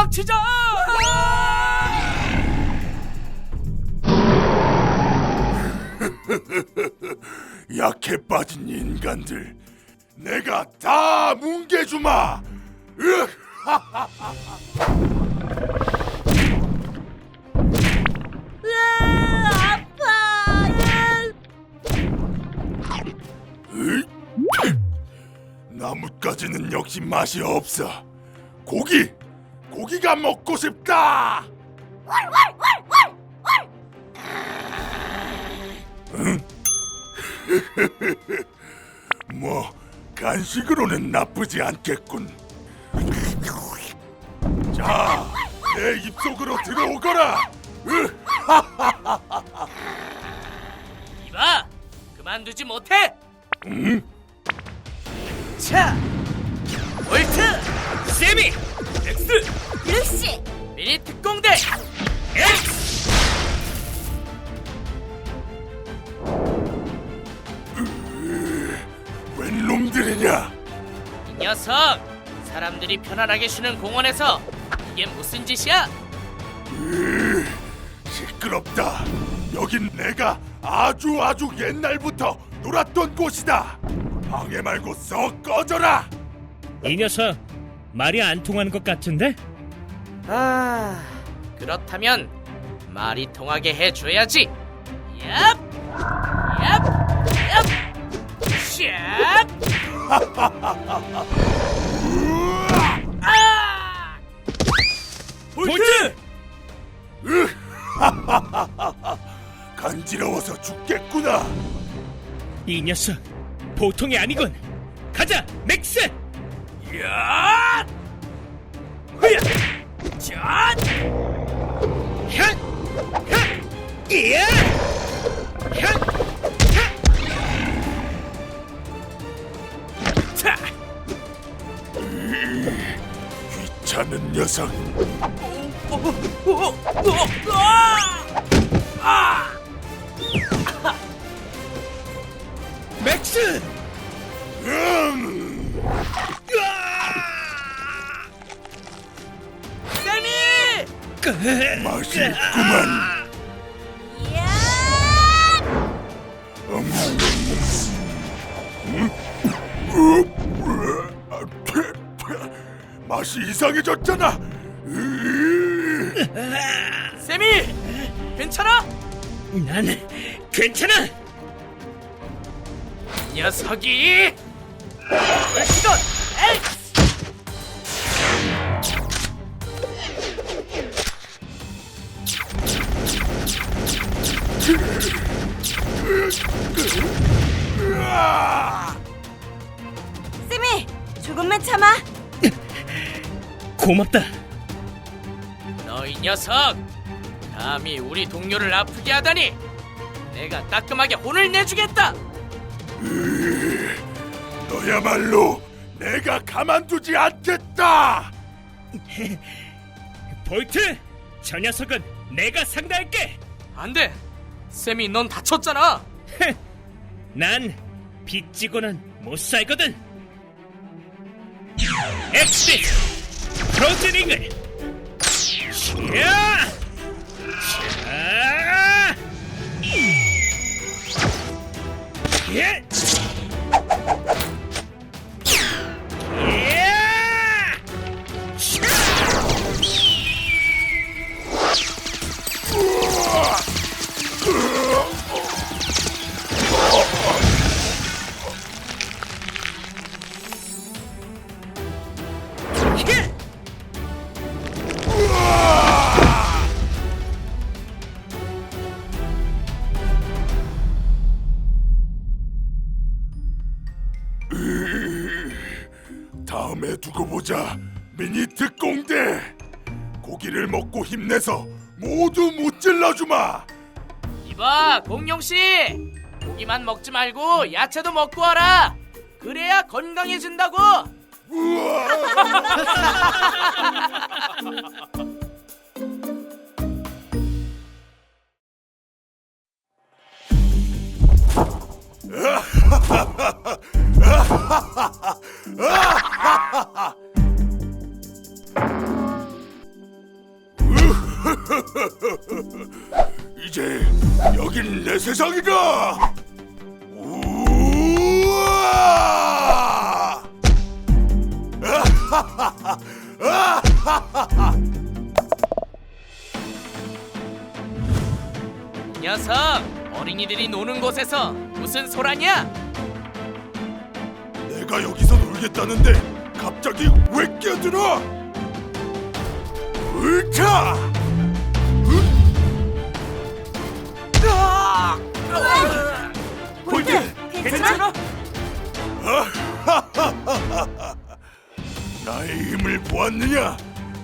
도망치자! 약해 빠진 인간들 내가 다 뭉개주마 으! 으아, 아파. 으이! 나뭇가지는 역시 맛이 없어 고기 고기가 먹고 싶다 응? 뭐 간식으로는 나쁘지 않겠군 자, 내 입속으로 들어오거라 으! 이봐! 그만두지 못해! 응? 자! 볼트! 세미! 엑스! 루시. 미니 특공대! 웬 놈들이냐 이 녀석! 사람들이 편안하게 쉬는 공원에서 이게 무슨 짓이야? 으, 시끄럽다. 여긴 내가 아주 아주 옛날부터 놀았던 곳이다. 방해 말고 썩 꺼져라. 이 녀석 말이 안 통하는 것 같은데? 아... 그렇다면 말이 통하게 해줘야지! 얍! 얍! 얍! 샵! 아! 볼트! 으, 간지러워서 죽겠구나. 이 녀석 보통이 아니군. 가자, 맥스! 야! 흐야! 현! 현! 현! 자! 귀찮은 녀석. 오, 오, 오, 오, 아! 맛이 이상해졌잖아. 으, 세미! 괜찮아? 난 괜찮아. 이 녀석이! 물기던 엑 고맙다. 너 이 녀석! 감히 우리 동료를 아프게 하다니! 내가 따끔하게 혼을 내주겠다! 너야말로 내가 가만두지 않겠다. 볼트! 저 녀석은 내가 상대할게. 안 돼! 쌤이 넌 다쳤잖아! 난 빚지고는 못 살거든. 엑스 프로즈링을 야! 다음에 두고 보자. 미니 특공대. 고기를 먹고 힘내서 모두 무찔러 주마. 이봐, 공룡 씨! 고기만 먹지 말고 야채도 먹고 와라! 그래야 건강해진다고! 우와! 세상이다. 우와! 녀석, 어린이들이 노는 곳에서 무슨 소란이야? 내가 여기서 놀겠다는데 갑자기 왜 끼어들어? 으차! 볼트, 괜찮아? 나의 힘을 보았느냐?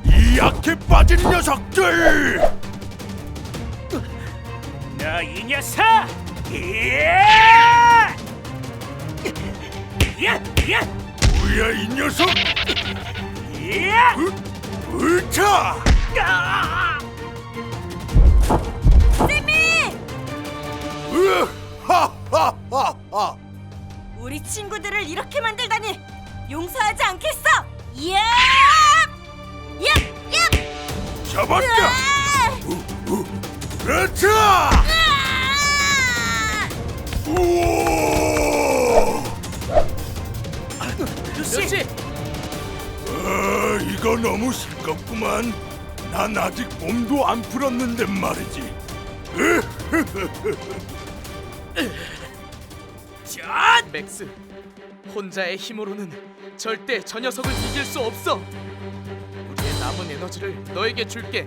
이 약해 빠진 녀석들! 너 이 녀석! 이야! 이야! 이야! 뭐야 이 녀석? 이야! 으, 으차! 세 하하하하! 우리 친구들을 이렇게 만들다니 용서하지 않겠어! 예! 얍! 얍! 잡았다! 으아! 우와! 루시, 아, 이거 너무 싱겁구만. 난 아직 몸도 안 풀었는데 말이지. 으, 전! 맥스, 혼자의 힘으로는 절대 저 녀석을 이길 수 없어. 우리의 남은 에너지를 너에게 줄게.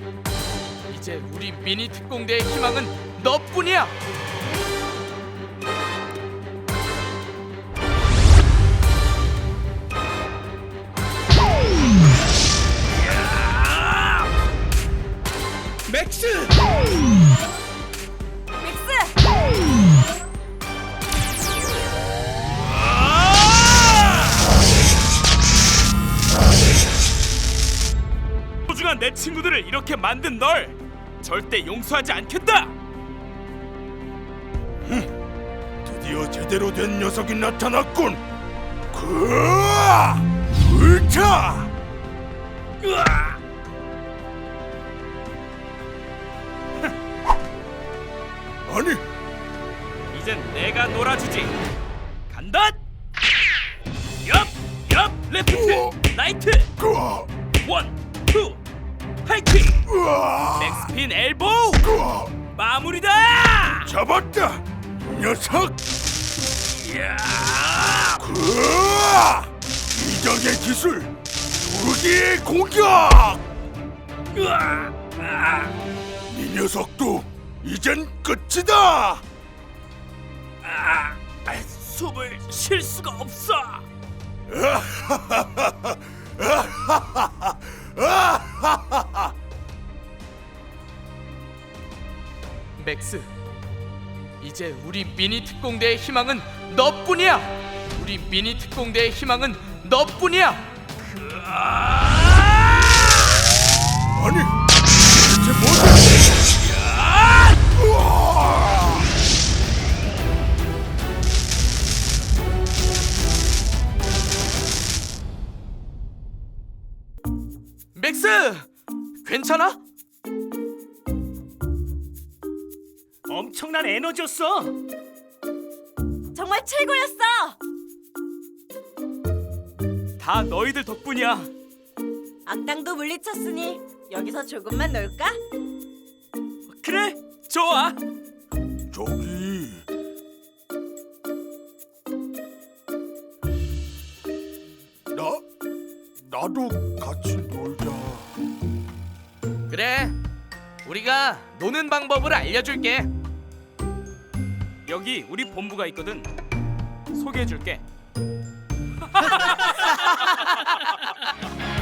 이제 우리 미니 특공대의 희망은 너뿐이야. 소중한 내 친구들을 이렇게 만든 널 절대 용서하지 않겠다. 드디어 제대로 된 녀석이 나타났군. 그, 으차! 으아! 아니, 이젠 내가 놀아주지. 간다. 옆, 옆, 레프트. 라이트, 그아, 원, 투, 으아, 백스핀 엘보우, 마무리다. 잡았다, 녀석. 이야, 그아, 이적의 기술, 두기의 공격. 으아, 아, 이 녀석도 이젠 끝이다. 아, 아, 숨을 쉴 수가 없어. 맥스, 이제 우리 미니 특공대의 희망은 너뿐이야. 우리 미니 특공대의 희망은 너뿐이야. 아니, 대체 뭐지? 맥스, 괜찮아? 엄청난 에너지였어! 정말 최고였어! 다 너희들 덕분이야. 악당도 물리쳤으니 여기서 조금만 놀까? 그래, 좋아. 저기 나 나도 우리가 노는 방법을 알려줄게. 여기 우리 본부가 있거든. 소개해줄게.